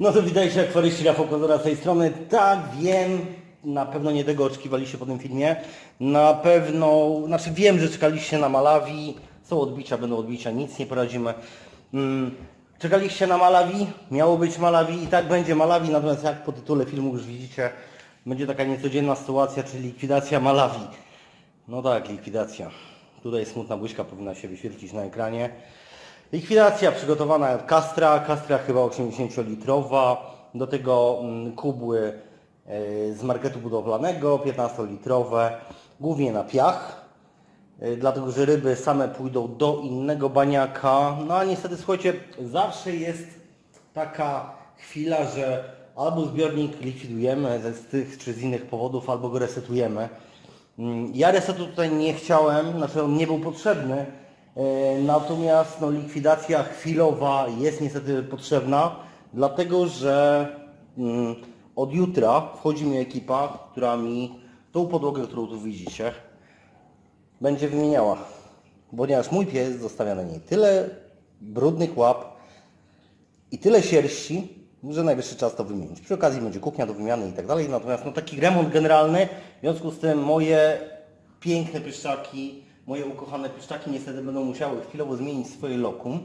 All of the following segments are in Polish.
No to witajcie akwaryści Rafał Kozora z tej strony. Tak, wiem, na pewno nie tego oczekiwaliście po tym filmie. Na pewno, znaczy wiem, że czekaliście na Malawi. Są odbicia, będą odbicia, nic nie poradzimy. Mm, czekaliście na Malawi, miało być Malawi i tak będzie Malawi, natomiast jak po tytule filmu już widzicie, będzie taka niecodzienna sytuacja, czyli likwidacja Malawi. No tak, likwidacja. Tutaj smutna błyszka powinna się wyświetlić na ekranie. Likwidacja przygotowana kastra, kastra chyba 80-litrowa, do tego mm, kubły e, z marketu budowlanego, 15-litrowe, głównie na piach, e, dlatego że ryby same pójdą do innego baniaka. No a niestety słuchajcie, zawsze jest taka chwila, że albo zbiornik likwidujemy z tych czy z innych powodów, albo go resetujemy. Mm, Ja resetu tutaj nie chciałem, znaczy on nie był potrzebny, natomiast no, likwidacja chwilowa jest niestety potrzebna, dlatego że mm, od jutra wchodzi mi ekipa, która mi tą podłogę, którą tu widzicie, będzie wymieniała. Ponieważ mój pies zostawia na niej tyle brudnych łap i tyle sierści, że najwyższy czas to wymienić. Przy okazji będzie kuchnia do wymiany i tak dalej. Natomiast no, taki remont generalny, w związku z tym moje piękne pyszczaki, moje ukochane pyszczaki niestety będą musiały chwilowo zmienić swoje lokum.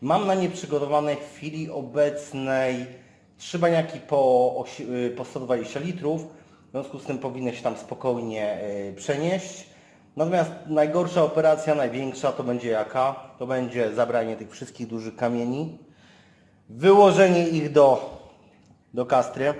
Mam na nie przygotowane w chwili obecnej trzy baniaki po, y, po 120 litrów. W związku z tym powinny się tam spokojnie y, przenieść. Natomiast najgorsza operacja, największa to będzie jaka? To będzie zabranie tych wszystkich dużych kamieni, wyłożenie ich do, do kastry.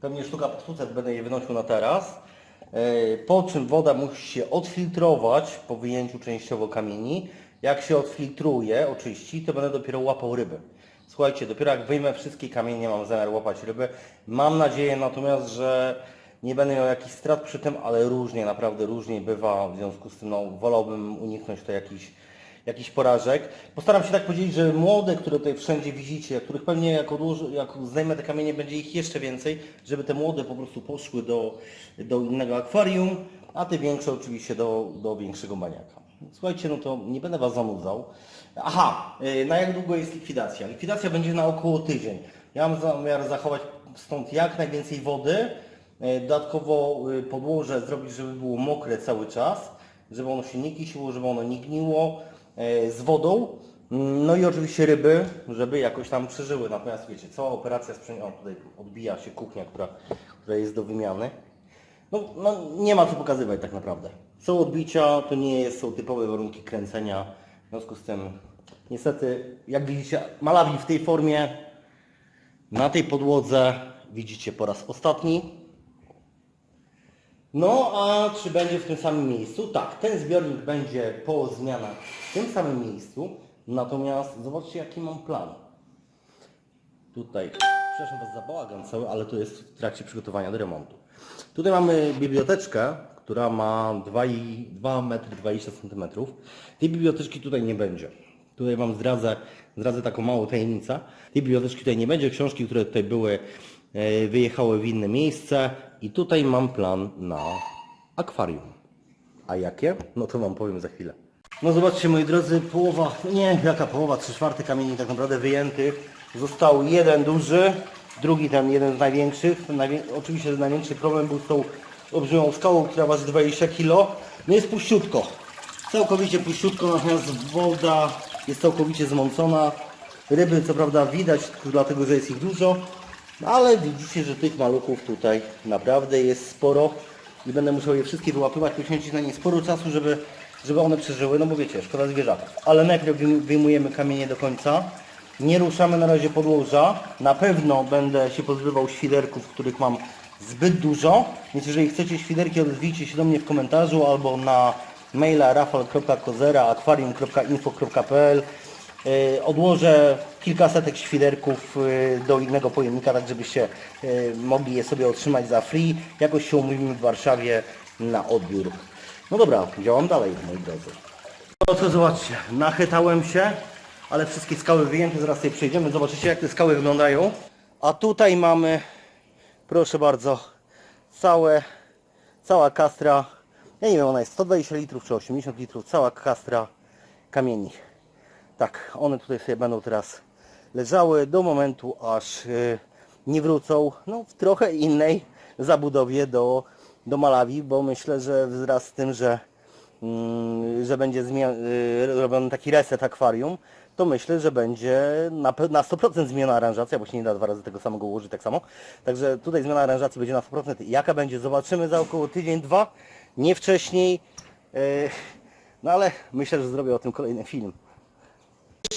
Pewnie sztuka po będę je wynosił na teraz. E, Po czym woda musi się odfiltrować po wyjęciu częściowo kamieni. Jak się odfiltruje, oczyści, to będę dopiero łapał ryby. Słuchajcie, dopiero jak wyjmę wszystkie kamienie, mam zamiar łapać ryby. Mam nadzieję natomiast, że nie będę miał jakichś strat przy tym, ale różnie, naprawdę różnie bywa. W związku z tym no, wolałbym uniknąć to jakichś jakiś porażek. Postaram się tak powiedzieć, że młode, które tutaj wszędzie widzicie, których pewnie jak, odłożę, jak zdejmę te kamienie, będzie ich jeszcze więcej, żeby te młode po prostu poszły do, do innego akwarium, a te większe oczywiście do, do większego baniaka. Słuchajcie, no to nie będę Was zanudzał. Aha, y, na jak długo jest likwidacja? Likwidacja będzie na około tydzień. Ja mam zamiar zachować stąd jak najwięcej wody, y, dodatkowo y, podłoże zrobić, żeby było mokre cały czas, żeby ono się nie kisiło, żeby ono nie gniło, z wodą. No i oczywiście ryby, żeby jakoś tam przeżyły. Natomiast wiecie, cała operacja sprzęt... O, tutaj odbija się kuchnia, która, która jest do wymiany. No, no nie ma co pokazywać tak naprawdę. Są odbicia, to nie jest, są typowe warunki kręcenia. W związku z tym, niestety, jak widzicie, Malawi w tej formie, na tej podłodze widzicie po raz ostatni. No a czy będzie w tym samym miejscu? Tak, ten zbiornik będzie po zmianach w tym samym miejscu, natomiast zobaczcie jaki mam plan. Tutaj, przepraszam Was za bałagan cały, ale to jest w trakcie przygotowania do remontu. Tutaj mamy biblioteczkę, która ma 2,2 metry 20 cm. Tej biblioteczki tutaj nie będzie. Tutaj Wam zdradzę, zdradzę taką małą tajemnicę. Tej biblioteczki tutaj nie będzie. Książki, które tutaj były, e, wyjechały w inne miejsce. I tutaj mam plan na akwarium. A jakie? No to Wam powiem za chwilę. No zobaczcie moi drodzy, połowa, nie jaka połowa, trzy czwarte kamieni tak naprawdę wyjętych. Został jeden duży, drugi ten jeden z największych. Ten najwię... Oczywiście największy problem był z tą olbrzymią skałą, która waży 20 kg. No jest puściutko. Całkowicie puściutko, natomiast woda jest całkowicie zmącona. Ryby co prawda widać, dlatego że jest ich dużo, ale widzicie, że tych maluchów tutaj naprawdę jest sporo i będę musiał je wszystkie wyłapywać, poświęcić na nie sporo czasu, żeby, żeby one przeżyły, no bo wiecie, szkoda zwierzaków. Ale najpierw wyjm- wyjmujemy kamienie do końca. Nie ruszamy na razie podłoża. Na pewno będę się pozbywał świderków, których mam zbyt dużo. Więc jeżeli chcecie świderki, odezwijcie się do mnie w komentarzu albo na maila rafal.kozera akwarium.info.pl Yy, Odłożę kilkasetek świderków yy, do innego pojemnika, tak żebyście yy, mogli je sobie otrzymać za free. Jakoś się umówimy w Warszawie na odbiór. No dobra, działam dalej, moi drodzy. No to zobaczcie, nachytałem się, ale wszystkie skały wyjęte, zaraz sobie przejdziemy, zobaczycie jak te skały wyglądają. A tutaj mamy, proszę bardzo, całe, cała kastra, ja nie wiem, ona jest 120 litrów czy 80 litrów, cała kastra kamieni. Tak, one tutaj sobie będą teraz leżały do momentu, aż e, nie wrócą no, w trochę innej zabudowie do, do Malawi, bo myślę, że wraz z tym, że, mm, że będzie y, robiony taki reset akwarium, to myślę, że będzie na 100% zmiana aranżacja, bo się nie da dwa razy tego samego ułożyć tak samo. Także tutaj zmiana aranżacji będzie na 100%. Jaka będzie, zobaczymy za około tydzień, dwa, nie wcześniej. E, No ale myślę, że zrobię o tym kolejny film.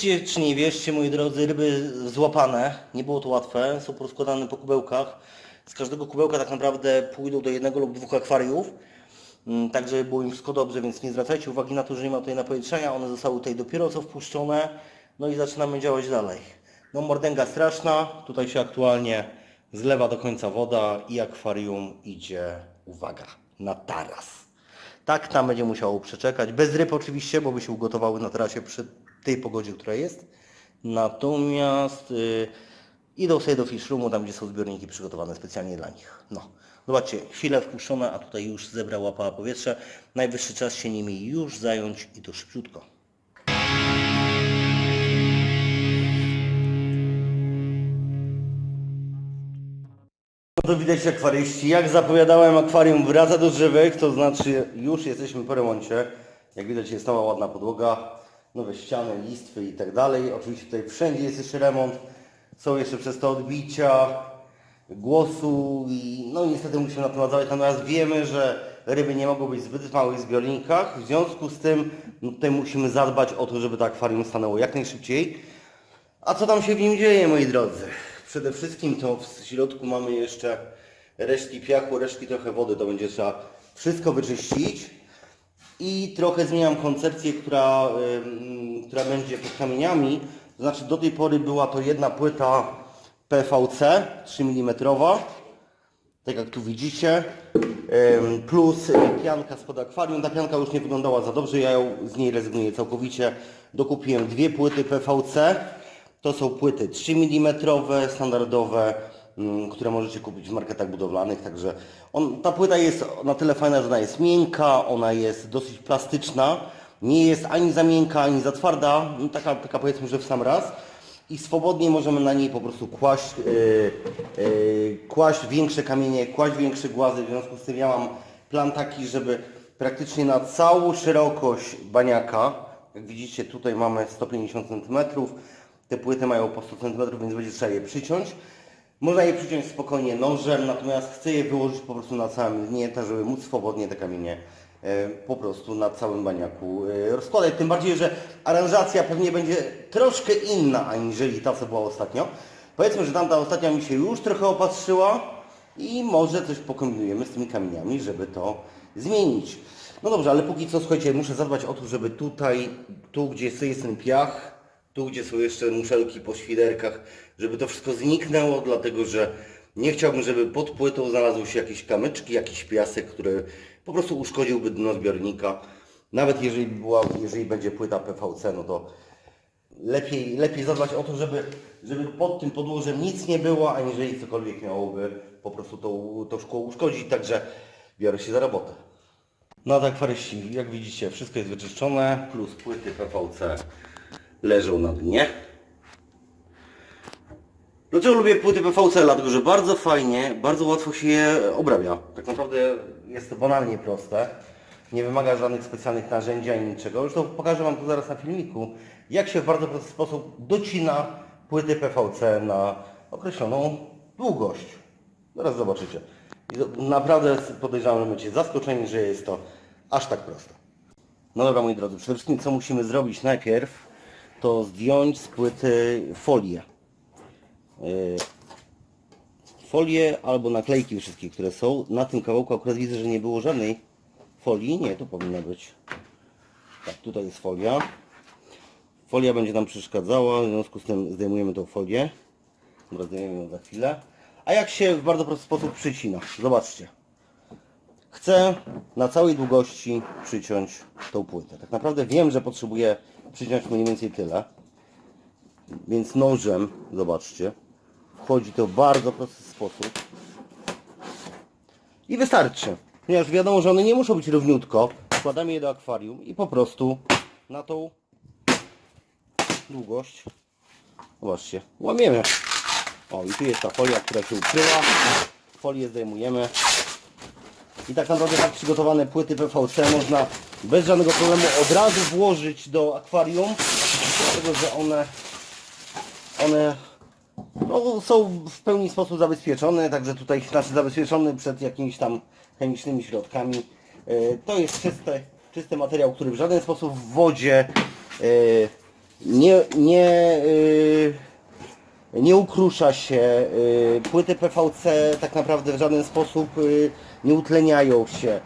Wierzcie czy nie wierzcie, moi drodzy, ryby złapane. Nie było to łatwe. Są porozkładane po kubełkach. Z każdego kubełka tak naprawdę pójdą do jednego lub dwóch akwariów. Mm, Tak, żeby było im wszystko dobrze, więc nie zwracajcie uwagi na to, że nie ma tutaj napowietrzenia. One zostały tutaj dopiero co wpuszczone. No i zaczynamy działać dalej. No mordęga straszna. Tutaj się aktualnie zlewa do końca woda i akwarium idzie, uwaga, na taras. Tak tam będzie musiało przeczekać. Bez ryb oczywiście, bo by się ugotowały na tarasie przy tej pogodzie, która jest. Natomiast y, idą sobie do fish roomu, tam gdzie są zbiorniki przygotowane specjalnie dla nich. No. Zobaczcie, chwilę wpuszczone, a tutaj już zebra łapała powietrze. Najwyższy czas się nimi już zająć i to szybciutko. No to widać akwaryści. Jak zapowiadałem, akwarium wraca do żywych, to znaczy już jesteśmy po remoncie. Jak widać jest nowa ładna podłoga, nowe ściany, listwy i tak dalej. Oczywiście tutaj wszędzie jest jeszcze remont. Są jeszcze przez to odbicia głosu i no niestety musimy na to nadzować. Natomiast wiemy, że ryby nie mogą być zbyt w małych zbiornikach. W związku z tym no, tutaj musimy zadbać o to, żeby to akwarium stanęło jak najszybciej. A co tam się w nim dzieje, moi drodzy? Przede wszystkim to w środku mamy jeszcze resztki piachu, resztki trochę wody, to będzie trzeba wszystko wyczyścić. I trochę zmieniam koncepcję, która, która będzie pod kamieniami. Znaczy do tej pory była to jedna płyta PVC 3 mm, tak jak tu widzicie, plus pianka spod akwarium. Ta pianka już nie wyglądała za dobrze, ja ją z niej rezygnuję całkowicie. Dokupiłem dwie płyty PVC. To są płyty 3 mm standardowe, które możecie kupić w marketach budowlanych, także on, ta płyta jest na tyle fajna, że ona jest miękka, ona jest dosyć plastyczna, nie jest ani za miękka, ani za twarda, no taka, taka powiedzmy, że w sam raz i swobodnie możemy na niej po prostu kłaść, yy, yy, kłaść większe kamienie, kłaść większe głazy, w związku z tym ja mam plan taki, żeby praktycznie na całą szerokość baniaka, jak widzicie tutaj mamy 150 cm, te płyty mają po 100 cm, więc będzie trzeba je przyciąć. Można je przyciąć spokojnie nożem, natomiast chcę je wyłożyć po prostu na całym dnie, tak żeby móc swobodnie te kamienie e, po prostu na całym baniaku e, rozkładać. Tym bardziej, że aranżacja pewnie będzie troszkę inna, aniżeli ta, co była ostatnio. Powiedzmy, że tamta ostatnia mi się już trochę opatrzyła i może coś pokombinujemy z tymi kamieniami, żeby to zmienić. No dobrze, ale póki co, słuchajcie, muszę zadbać o to, żeby tutaj, tu gdzie jest ten piach, tu gdzie są jeszcze muszelki po świderkach, żeby to wszystko zniknęło, dlatego że nie chciałbym, żeby pod płytą znalazły się jakieś kamyczki, jakiś piasek, który po prostu uszkodziłby dno zbiornika. Nawet jeżeli, była, jeżeli będzie płyta PVC, no to lepiej, lepiej zadbać o to, żeby, żeby pod tym podłożem nic nie było, aniżeli cokolwiek miałoby po prostu to, to szkło uszkodzić. Także biorę się za robotę. No tak, faryści, jak widzicie, wszystko jest wyczyszczone, plus płyty PVC leżą na dnie. Dlaczego lubię płyty PVC? Dlatego, że bardzo fajnie, bardzo łatwo się je obrabia. Tak naprawdę jest to banalnie proste. Nie wymaga żadnych specjalnych narzędzi ani niczego. Zresztą pokażę Wam to zaraz na filmiku, jak się w bardzo prosty sposób docina płyty PVC na określoną długość. Zaraz zobaczycie. I naprawdę podejrzewam, że będziecie zaskoczeni, że jest to aż tak proste. No dobra moi drodzy, przede wszystkim co musimy zrobić najpierw, to zdjąć z płyty folię. Yy, Folię albo naklejki wszystkie, które są. Na tym kawałku akurat widzę, że nie było żadnej folii. Nie, tu powinna być. Tak, tutaj jest folia. Folia będzie nam przeszkadzała, w związku z tym zdejmujemy tą folię. Dobra, zdejmiemy ją za chwilę. A jak się w bardzo prosty sposób przycina? Zobaczcie. Chcę na całej długości przyciąć tą płytę. Tak naprawdę wiem, że potrzebuję przyciąć mniej więcej tyle. Więc nożem, zobaczcie, wchodzi to w bardzo prosty sposób. I wystarczy. Ponieważ wiadomo, że one nie muszą być równiutko. Wkładamy je do akwarium i po prostu na tą długość Zobaczcie, łamiemy. O, i tu jest ta folia, która się ukryła. Folię zdejmujemy. I tak naprawdę tak przygotowane płyty PVC można bez żadnego problemu od razu włożyć do akwarium, dlatego że one, one no, są w pełni sposób zabezpieczone, także tutaj znaczy zabezpieczony przed jakimiś tam chemicznymi środkami. E, To jest czysty, czysty materiał, który w żaden sposób w wodzie e, nie, nie, e, nie ukrusza się. Płyty PVC tak naprawdę w żaden sposób nie utleniają się.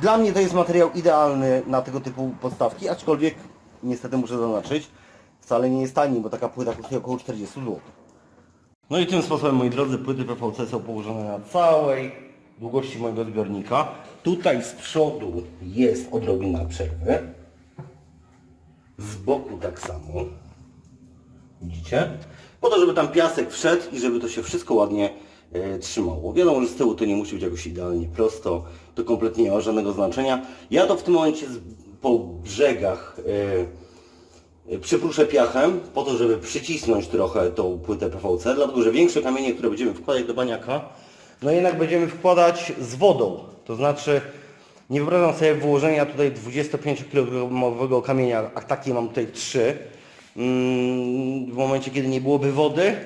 Dla mnie to jest materiał idealny na tego typu podstawki, aczkolwiek niestety muszę zaznaczyć, wcale nie jest tani, bo taka płyta kosztuje około 40 zł. No i tym sposobem, moi drodzy, płyty PVC są położone na całej długości mojego zbiornika. Tutaj z przodu jest odrobina przerwy. Z boku tak samo. Widzicie? Po to, żeby tam piasek wszedł i żeby to się wszystko ładnie e, trzymało. Wiadomo, że z tyłu to nie musi być jakoś idealnie prosto. To kompletnie nie ma żadnego znaczenia. Ja to w tym momencie z, po brzegach e, przypruszę piachem po to, żeby przycisnąć trochę tą płytę PVC, dlatego że większe kamienie, które będziemy wkładać do baniaka, no jednak będziemy wkładać z wodą. To znaczy, nie wyobrażam sobie włożenia tutaj 25-kilogramowego kamienia, a takie mam tutaj 3, w momencie, kiedy nie byłoby wody.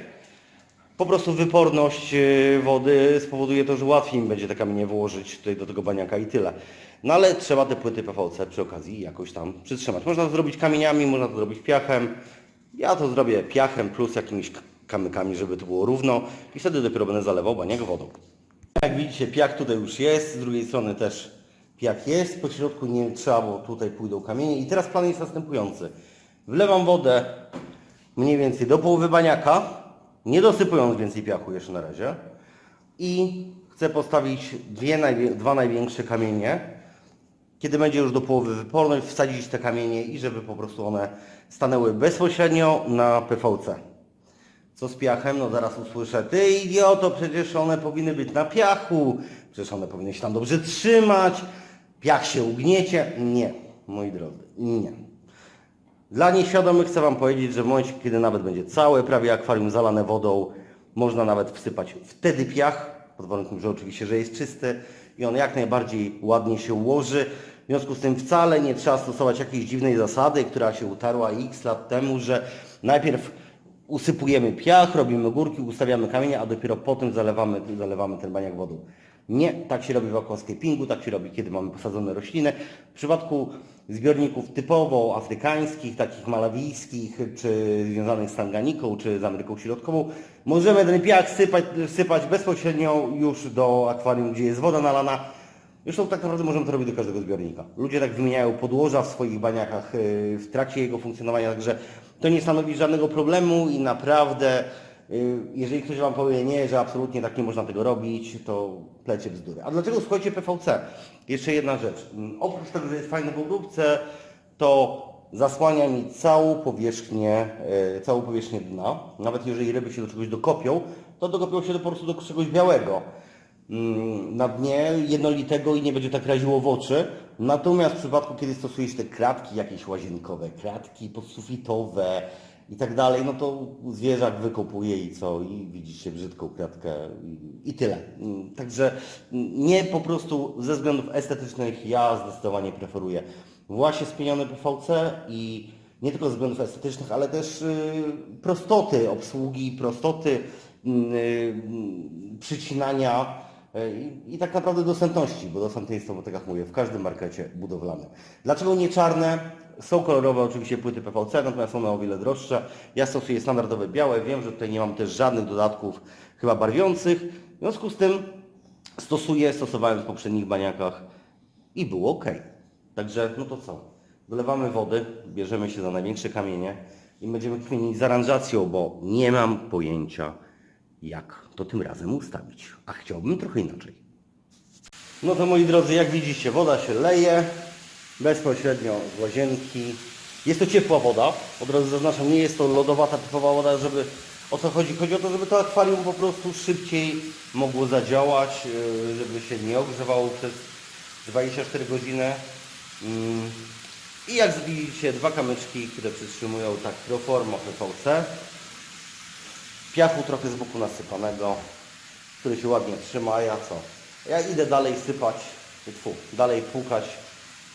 Po prostu wyporność e, wody spowoduje to, że łatwiej mi będzie te kamienie włożyć tutaj do tego baniaka i tyle. No ale trzeba te płyty PVC przy okazji jakoś tam przytrzymać. Można to zrobić kamieniami, można to zrobić piachem. Ja to zrobię piachem plus jakimiś kamykami, żeby to było równo i wtedy dopiero będę zalewał baniak wodą. Jak widzicie, piach tutaj już jest, z drugiej strony też piach jest, po środku nie trzeba, bo tutaj pójdą kamienie. I teraz plan jest następujący. Wlewam wodę mniej więcej do połowy baniaka, nie dosypując więcej piachu jeszcze na razie. I chcę postawić dwie dwa największe kamienie. Kiedy będzie już do połowy wyporność, wsadzić te kamienie i żeby po prostu one stanęły bezpośrednio na PVC. Co z piachem? No zaraz usłyszę, ty idioto, przecież one powinny być na piachu, przecież one powinny się tam dobrze trzymać, piach się ugniecie. Nie, moi drodzy, nie. Dla nieświadomych chcę Wam powiedzieć, że w momencie, kiedy nawet będzie całe prawie akwarium zalane wodą, można nawet wsypać wtedy piach, pod warunkiem, że oczywiście, że jest czysty i on jak najbardziej ładnie się ułoży. W związku z tym wcale nie trzeba stosować jakiejś dziwnej zasady, która się utarła x lat temu, że najpierw usypujemy piach, robimy górki, ustawiamy kamienie, a dopiero potem zalewamy, zalewamy ten baniak wodą. Nie, tak się robi w aquascapingu, tak się robi, kiedy mamy posadzone rośliny. W przypadku zbiorników typowo afrykańskich, takich malawijskich, czy związanych z Tanganiką, czy z Ameryką Środkową, możemy ten piach sypać, sypać bezpośrednio już do akwarium, gdzie jest woda nalana. Zresztą tak naprawdę możemy to robić do każdego zbiornika. Ludzie tak wymieniają podłoża w swoich baniakach yy, w trakcie jego funkcjonowania, także to nie stanowi żadnego problemu i naprawdę, yy, jeżeli ktoś Wam powie nie, że absolutnie tak nie można tego robić, to plecie bzdury. A dlaczego słuchajcie PVC? Jeszcze jedna rzecz. Mm, Oprócz tego, że jest fajne w obróbce, to zasłania mi całą powierzchnię, yy, całą powierzchnię dna. Nawet jeżeli ryby się do czegoś dokopią, to dokopią się do, po prostu do czegoś białego mm, na dnie jednolitego i nie będzie tak raziło w oczy. Natomiast w przypadku, kiedy stosuje się te kratki jakieś łazienkowe, kratki podsufitowe i tak dalej, no to zwierzak wykopuje i co? I widzicie brzydką kratkę i, i tyle. Mm, Także nie po prostu ze względów estetycznych ja zdecydowanie preferuję właśnie spienione PVC i nie tylko ze względów estetycznych, ale też y, prostoty obsługi, prostoty mm, y, przycinania y, i tak naprawdę dostępności, bo dostępny jest to, bo tak jak mówię, w każdym markecie budowlanym. Dlaczego nie czarne? Są kolorowe oczywiście płyty PVC, natomiast one o wiele droższe. Ja stosuję standardowe białe, wiem, że tutaj nie mam też żadnych dodatków chyba barwiących. W związku z tym stosuję, stosowałem w poprzednich baniakach i było ok. Także no to co? Dolewamy wody, bierzemy się za największe kamienie i będziemy kminić z aranżacją, bo nie mam pojęcia jak to tym razem ustawić. A chciałbym trochę inaczej. No to moi drodzy, jak widzicie, woda się leje bezpośrednio z łazienki. Jest to ciepła woda, od razu zaznaczam, nie jest to lodowata typowa woda, żeby o co chodzi? Chodzi o to, żeby to akwarium po prostu szybciej mogło zadziałać, yy, żeby się nie ogrzewało przez 24 godziny. Mm, I jak widzicie, dwa kamyczki, które przytrzymują tak proforma PVC. Piachu trochę z boku nasypanego, który się ładnie trzyma, a ja co? Ja idę dalej sypać, tfu, dalej płukać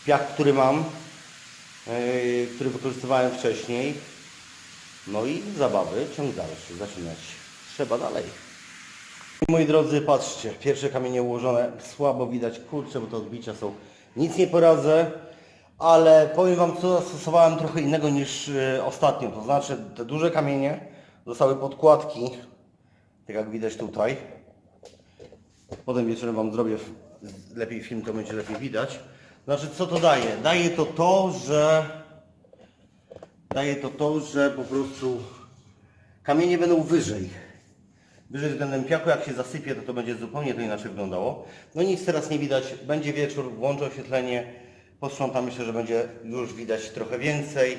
piach, który mam, yy, który wykorzystywałem wcześniej. No i zabawy, ciąg dalszy, zaczynać. Trzeba dalej. Moi drodzy, patrzcie, pierwsze kamienie ułożone, słabo widać, kurczę, bo te odbicia są, nic nie poradzę, ale powiem Wam, co zastosowałem trochę innego niż y, ostatnio, to znaczy te duże kamienie zostały podkładki, tak jak widać tutaj, potem wieczorem Wam zrobię lepiej film, to będzie lepiej widać, znaczy co to daje? Daje to to, że daje to to, że po prostu kamienie będą wyżej. Wyżej względem piachu, jak się zasypie, to to będzie zupełnie to inaczej wyglądało. No nic teraz nie widać, będzie wieczór, włączę oświetlenie, posprzątam, myślę, że będzie już widać trochę więcej,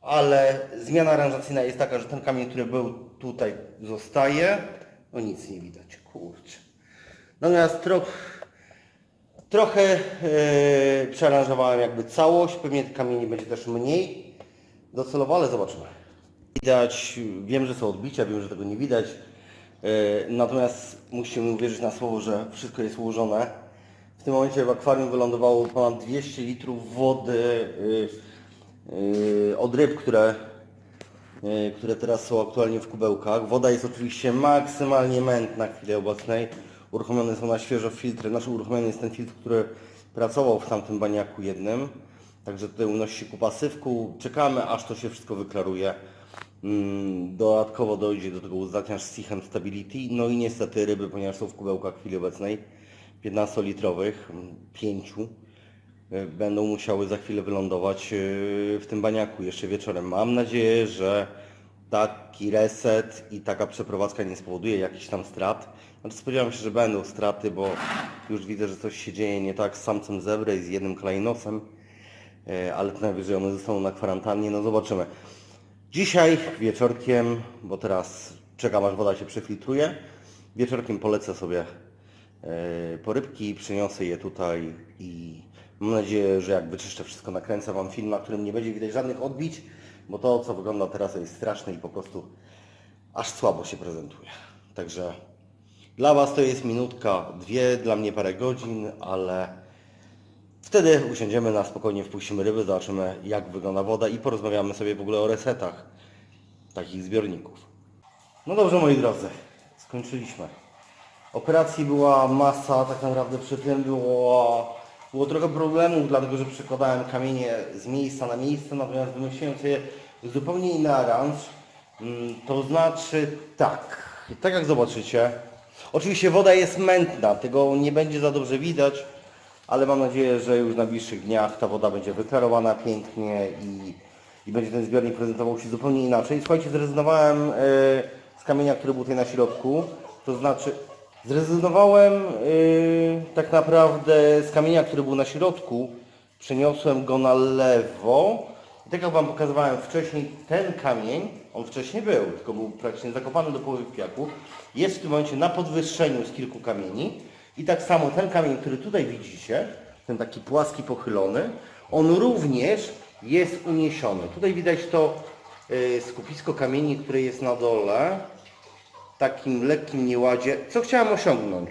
ale zmiana aranżacyjna jest taka, że ten kamień, który był tutaj zostaje, no nic nie widać, kurczę. Natomiast trochę Trochę yy, przearanżowałem jakby całość, pewnie tych kamieni będzie też mniej docelowo, ale zobaczymy. Widać, wiem, że są odbicia, wiem, że tego nie widać, yy, natomiast musimy uwierzyć na słowo, że wszystko jest ułożone. W tym momencie w akwarium wylądowało ponad 200 litrów wody yy, yy, od ryb, które e, które teraz są aktualnie w kubełkach. Woda jest oczywiście maksymalnie mętna w chwili obecnej. Uruchomione są na świeżo filtry. Nasz uruchomiony jest ten filtr, który pracował w tamtym baniaku jednym. Także tutaj unosi się kupa. Czekamy, aż to się wszystko wyklaruje. Mm, Dodatkowo dojdzie do tego uzdatniacz Sichem Stability. No i niestety ryby, ponieważ są w kubełkach w chwili obecnej 15-litrowych, 5 y, będą musiały za chwilę wylądować y, w tym baniaku jeszcze wieczorem. Mam nadzieję, że taki reset i taka przeprowadzka nie spowoduje jakichś tam strat. Znaczy spodziewam się, że będą straty, bo już widzę, że coś się dzieje nie tak z samcem zebry i z jednym klejnosem, y, ale to najwyżej one zostaną na kwarantannie, no zobaczymy. Dzisiaj wieczorkiem, bo teraz czekam aż woda się przefiltruje, wieczorkiem polecę sobie e, po rybki, przyniosę je tutaj i mam nadzieję, że jak wyczyszczę wszystko, nakręcę Wam film, na którym nie będzie widać żadnych odbić, bo to co wygląda teraz jest straszne i po prostu aż słabo się prezentuje. Także dla Was to jest minutka, dwie, dla mnie parę godzin, ale Wtedy usiądziemy na spokojnie, wpuścimy ryby, zobaczymy jak wygląda woda i porozmawiamy sobie w ogóle o resetach takich zbiorników. No dobrze moi drodzy, skończyliśmy. Operacji była masa, tak naprawdę przy tym było, było trochę problemów, dlatego że przekładałem kamienie z miejsca na miejsce, natomiast wymyśliłem sobie zupełnie inny aranż. Mm, To znaczy tak, tak jak zobaczycie, oczywiście woda jest mętna, tego nie będzie za dobrze widać, ale mam nadzieję, że już w najbliższych dniach ta woda będzie wyklarowana pięknie i, i będzie ten zbiornik prezentował się zupełnie inaczej. Słuchajcie, zrezygnowałem e, z kamienia, który był tutaj na środku, to znaczy zrezygnowałem e, tak naprawdę z kamienia, który był na środku, przeniosłem go na lewo. I tak jak Wam pokazywałem wcześniej, ten kamień, on wcześniej był, tylko był praktycznie zakopany do połowy w piachu, jest w tym momencie na podwyższeniu z kilku kamieni. I tak samo ten kamień, który tutaj widzicie, ten taki płaski, pochylony, on również jest uniesiony. Tutaj widać to y, skupisko kamieni, które jest na dole, takim lekkim nieładzie. Co chciałem osiągnąć?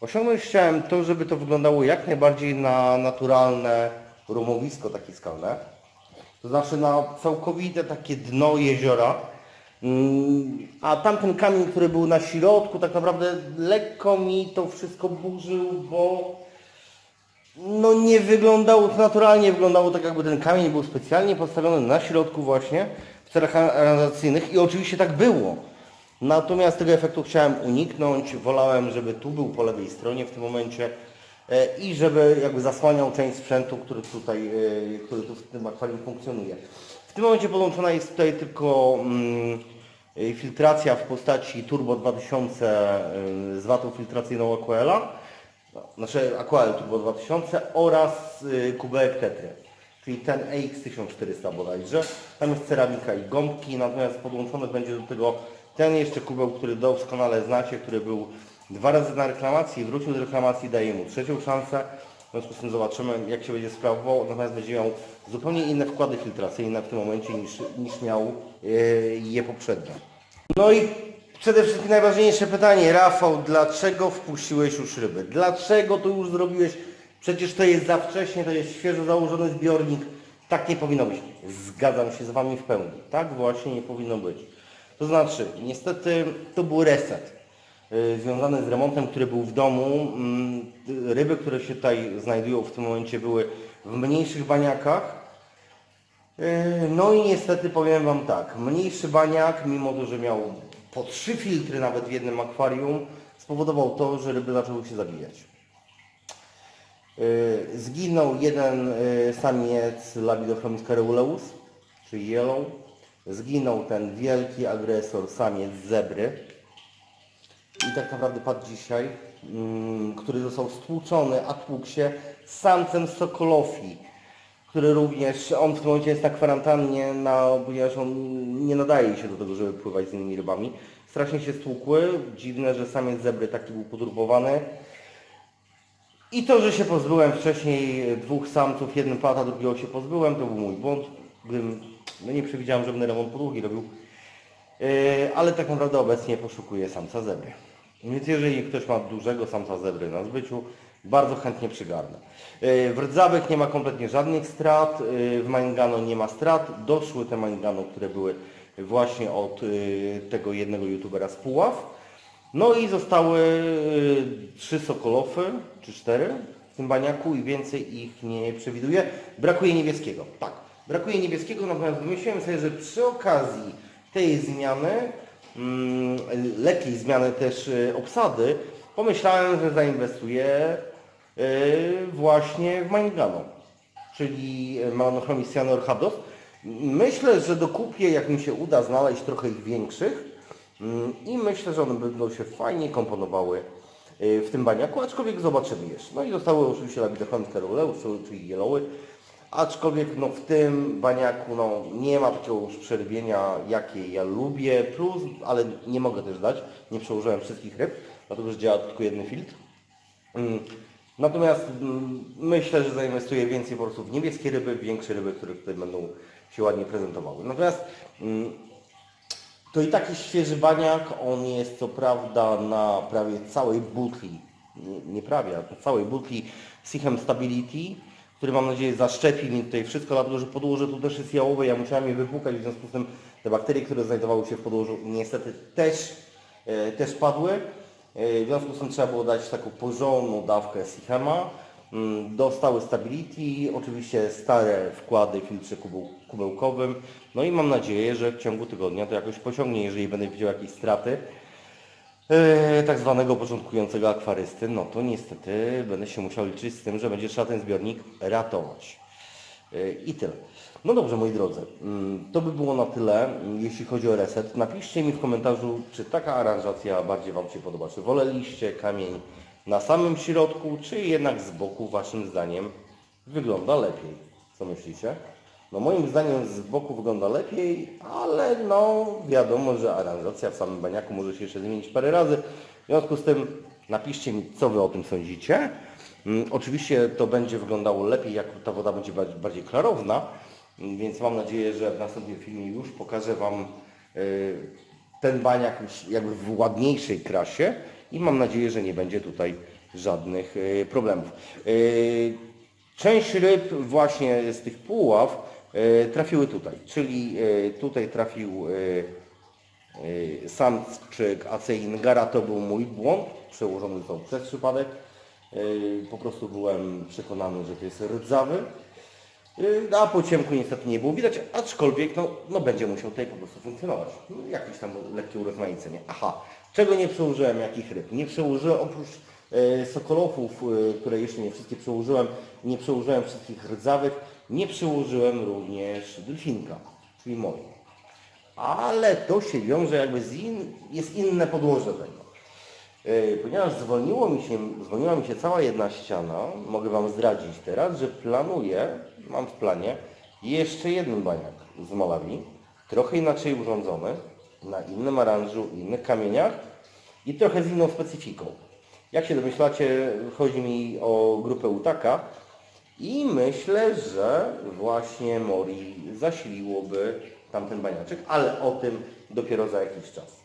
Osiągnąć chciałem to, żeby to wyglądało jak najbardziej na naturalne rumowisko takie skalne. To znaczy na całkowite takie dno jeziora. Mm, A tamten kamień, który był na środku, tak naprawdę lekko mi to wszystko burzył, bo no nie wyglądało to naturalnie, wyglądało tak jakby ten kamień był specjalnie postawiony na środku właśnie w celach aranżacyjnych i oczywiście tak było. Natomiast tego efektu chciałem uniknąć, wolałem, żeby tu był po lewej stronie w tym momencie e, i żeby jakby zasłaniał część sprzętu, który tutaj, e, który tu w tym akwarium funkcjonuje. W tym momencie podłączona jest tutaj tylko mm, filtracja w postaci Turbo 2000 e, z watą filtracyjną Aquela, znaczy Aquel Turbo 2000 oraz y, kubełek Tetry, czyli ten AX1400 bodajże. Tam jest ceramika i gąbki, natomiast podłączony będzie do tego ten jeszcze kubeł, który doskonale znacie, który był dwa razy na reklamacji, wrócił z reklamacji, daje mu trzecią szansę. Związku z tym zobaczymy, jak się będzie sprawował. Natomiast będzie miał zupełnie inne wkłady filtracyjne w tym momencie niż, niż miał e, je poprzednio. No i przede wszystkim najważniejsze pytanie, Rafał, dlaczego wpuściłeś już ryby? Dlaczego to już zrobiłeś? Przecież to jest za wcześnie, to jest świeżo założony zbiornik. Tak nie powinno być. Zgadzam się z Wami w pełni. Tak właśnie nie powinno być. To znaczy, niestety to był reset y, związany z remontem, który był w domu. Mm, Ryby, które się tutaj znajdują w tym momencie były w mniejszych baniakach. Yy, No i niestety powiem Wam tak, mniejszy baniak, mimo to, że miał po trzy filtry nawet w jednym akwarium, spowodował to, że ryby zaczęły się zabijać. Yy, Zginął jeden samiec Labidochromis careulaeus, czyli yellow. Zginął ten wielki agresor, samiec zebry. I tak naprawdę padł dzisiaj, mm, który został stłuczony, a tłukł się z samcem Sokolofii, który również, on w tym momencie jest na kwarantannie, na, ponieważ on nie nadaje się do tego, żeby pływać z innymi rybami. Strasznie się stłukły, dziwne, że samiec zebry taki był podrubowany. I to, że się pozbyłem wcześniej dwóch samców, jeden padł, a drugiego się pozbyłem, to był mój błąd. Gdybym, no nie przewidziałem, że będę remont podłogi robił. Yy, ale tak naprawdę obecnie poszukuję samca zebry. Więc jeżeli ktoś ma dużego samca zebry na zbyciu, bardzo chętnie przygarnę. Yy, W rdzawek nie ma kompletnie żadnych strat, yy, w Mangano nie ma strat. Doszły te Mangano, które były właśnie od yy, tego jednego youtubera z Puław. No i zostały trzy sokolofy, czy cztery w tym baniaku i więcej ich nie przewiduję. Brakuje niebieskiego, tak. Brakuje niebieskiego, natomiast wymyśliłem sobie, że przy okazji tej zmiany, mm, lekkiej zmiany też y, obsady, pomyślałem, że zainwestuję y, właśnie w Mangano, czyli Malanochromis cyanur habdos. Myślę, że dokupię, jak mi się uda znaleźć trochę ich większych mm, i myślę, że one będą się fajnie komponowały y, w tym baniaku, aczkolwiek zobaczymy jeszcze. No i zostały oczywiście Labidochromis caruleus, czyli yellowy, aczkolwiek no, w tym baniaku no, nie ma takiego już przerybienia, jakie ja lubię, plus, ale nie mogę też dać, nie przełożyłem wszystkich ryb, dlatego że działa tylko jeden filtr. Mm, Natomiast mm, myślę, że zainwestuję więcej po prostu w niebieskie ryby, większe ryby, które tutaj będą się ładnie prezentowały. Natomiast mm, to i taki świeży baniak, on jest co prawda na prawie całej butli, nie, nie prawie, na całej butli Sichem Stability, który mam nadzieję zaszczepi mi tutaj wszystko, dlatego że podłoże tu też jest jałowe, ja musiałem je wypłukać, w związku z tym te bakterie, które znajdowały się w podłożu niestety też, e, też padły. E, W związku z tym trzeba było dać taką porządną dawkę Sichema. Mm, Dostały Stability, oczywiście stare wkłady w filtrze kubeł, kubełkowym. No i mam nadzieję, że w ciągu tygodnia to jakoś pociągnie, jeżeli będę widział jakieś straty tak zwanego początkującego akwarysty, no to niestety będę się musiał liczyć z tym, że będzie trzeba ten zbiornik ratować. E, I tyle. No dobrze, moi drodzy, mm, to by było na tyle, mm, jeśli chodzi o reset. Napiszcie mi w komentarzu, czy taka aranżacja bardziej Wam się podoba. Czy woleliście kamień na samym środku, czy jednak z boku Waszym zdaniem wygląda lepiej? Co myślicie? No moim zdaniem z boku wygląda lepiej, ale no wiadomo, że aranżacja w samym baniaku może się jeszcze zmienić parę razy. W związku z tym napiszcie mi, co Wy o tym sądzicie. Mm, Oczywiście to będzie wyglądało lepiej, jak ta woda będzie bardziej, klarowna, Mm, więc mam nadzieję, że w następnym filmie już pokażę Wam y, ten baniak już jakby w ładniejszej krasie i mam nadzieję, że nie będzie tutaj żadnych y, problemów. Y, Część ryb właśnie z tych puław trafiły tutaj, czyli y, tutaj trafił y, samczyk Acein Gara, to był mój błąd, przełożony został przez przypadek. Po prostu byłem przekonany, że to jest rdzawy. Y, A po ciemku niestety nie było widać, aczkolwiek no, no będzie musiał tutaj po prostu funkcjonować. No, jakieś tam lekkie urozmaicenie. Aha, czego nie przełożyłem, jakich ryb? Nie przełożyłem, oprócz e, sokolofów, e, które jeszcze nie wszystkie przełożyłem, nie przełożyłem wszystkich rdzawek, nie przełożyłem również delfinka, czyli moje. Ale to się wiąże jakby z in, jest inne podłoże tego. E, Ponieważ zwolniło mi się, zwolniła mi się cała jedna ściana, mogę Wam zdradzić teraz, że planuję, mam w planie jeszcze jeden baniak z Malawi, trochę inaczej urządzony, na innym aranżu, innych kamieniach i trochę z inną specyfiką. Jak się domyślacie, chodzi mi o grupę Utaka i myślę, że właśnie Mori zasiliłoby tamten baniaczek, ale o tym dopiero za jakiś czas.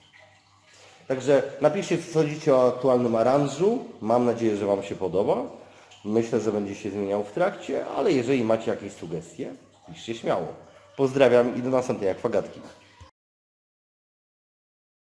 Także napiszcie, co sądzicie o aktualnym aranżu. Mam nadzieję, że Wam się podoba. Myślę, że będzie się zmieniał w trakcie, ale jeżeli macie jakieś sugestie, piszcie śmiało. Pozdrawiam i do następnej akwagatki.